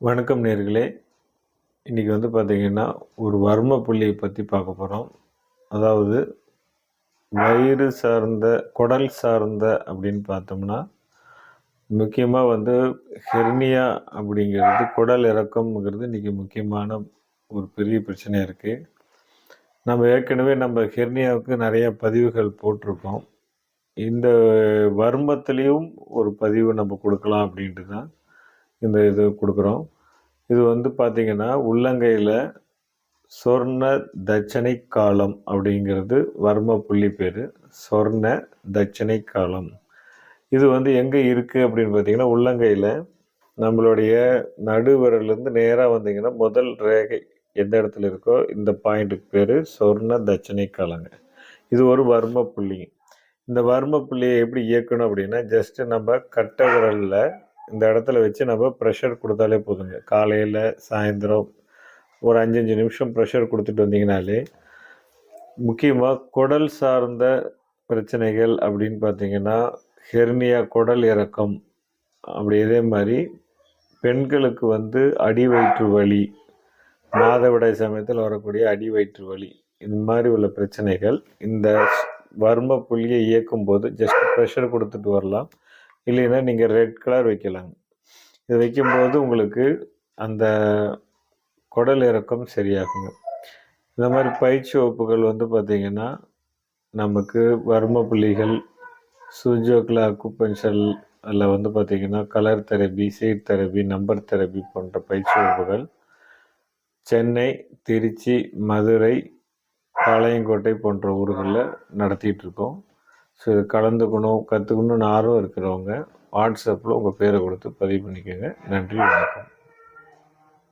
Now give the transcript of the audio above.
வணக்கம் நேர்களே. இன்றைக்கி வந்து பார்த்திங்கன்னா ஒரு வர்ம புள்ளியை பற்றி பார்க்க போகிறோம் அதாவது வயிறு சார்ந்த குடல் சார்ந்த அப்படின்னு பார்த்தோம்னா முக்கியமாக வந்து ஹெர்னியா அப்படிங்கிறது குடல் இறக்கம்ங்கிறது இன்றைக்கி முக்கியமான ஒரு பெரிய பிரச்சனை இருக்குது நம்ம ஏற்கனவே நம்ம ஹெர்னியாவுக்கு நிறைய பதிவுகள் போட்டிருக்கோம். இந்த வர்மத்துலேயும் ஒரு பதிவு நம்ம கொடுக்கலாம் அப்படின்ட்டு தான் இந்த இது கொடுக்குறோம். இது வந்து பார்த்திங்கன்னா உள்ளங்கையில் சொர்ண தட்சணை காலம் அப்படிங்கிறது வர்ம புள்ளி பேர். சொர்ண தட்சணை காலம். இது வந்து எங்கே இருக்குது அப்படின்னு பார்த்தீங்கன்னா உள்ளங்கையில் நம்மளுடைய நடுவிரலேருந்து நேராக வந்தீங்கன்னா முதல் ரேகை எந்த இடத்துல இருக்கோ இந்த பாயிண்ட்டுக்கு பேர் சொர்ண தட்சணை காலங்க. இது ஒரு வர்ம புள்ளி. இந்த வர்ம புள்ளியை எப்படி இயக்கணும் அப்படின்னா ஜஸ்ட்டு நம்ம கட்டை விரலில் இந்த இடத்துல வச்சு நம்ம ப்ரெஷர் கொடுத்தாலே போதுங்க. காலையில் சாயந்தரம் ஒரு அஞ்சஞ்சு நிமிஷம் ப்ரெஷர் கொடுத்துட்டு வந்தீங்கனாலே முக்கியமாக குடல் சார்ந்த பிரச்சனைகள் அப்படின்னு பார்த்தீங்கன்னா ஹெர்னியா குடல் இறக்கம். அப்படி இதே மாதிரி பெண்களுக்கு வந்து அடி வயிற்று வலி மாதவிடாய் சமயத்தில் வரக்கூடிய அடி வயிற்று வலி இந்த மாதிரி உள்ள பிரச்சனைகள் இந்த வர்ம புள்ளியை இயக்கும் போது ஜஸ்ட் ப்ரெஷர் கொடுத்துட்டு வரலாம். இல்லைன்னா நீங்கள் ரெட் கலர் வைக்கலாங்க இது வைக்கும்போது உங்களுக்கு அந்த குடல் இறக்கம் சரியாகுங்க. இந்த மாதிரி பயிற்சி வகுப்புகள் வந்து பார்த்திங்கன்னா நமக்கு வர்ம புள்ளிகள் சுஜோக்கில் அக்குப்பென்ஷல் அதில் வந்து பார்த்திங்கன்னா colour therapy seed therapy number therapy போன்ற பயிற்சி வகுப்புகள் சென்னை திருச்சி மதுரை பாளையங்கோட்டை போன்ற ஊர்களில் நடத்திட்டுருக்கோம் இருக்கோம். கலந்துக்கணும் கற்றுக்கணும்னு ஆர்வம் இருக்கிறவங்க வாட்ஸ்அப்பில் உங்கள் பேரை கொடுத்து பதிவு பண்ணிக்கோங்க. நன்றி வணக்கம்.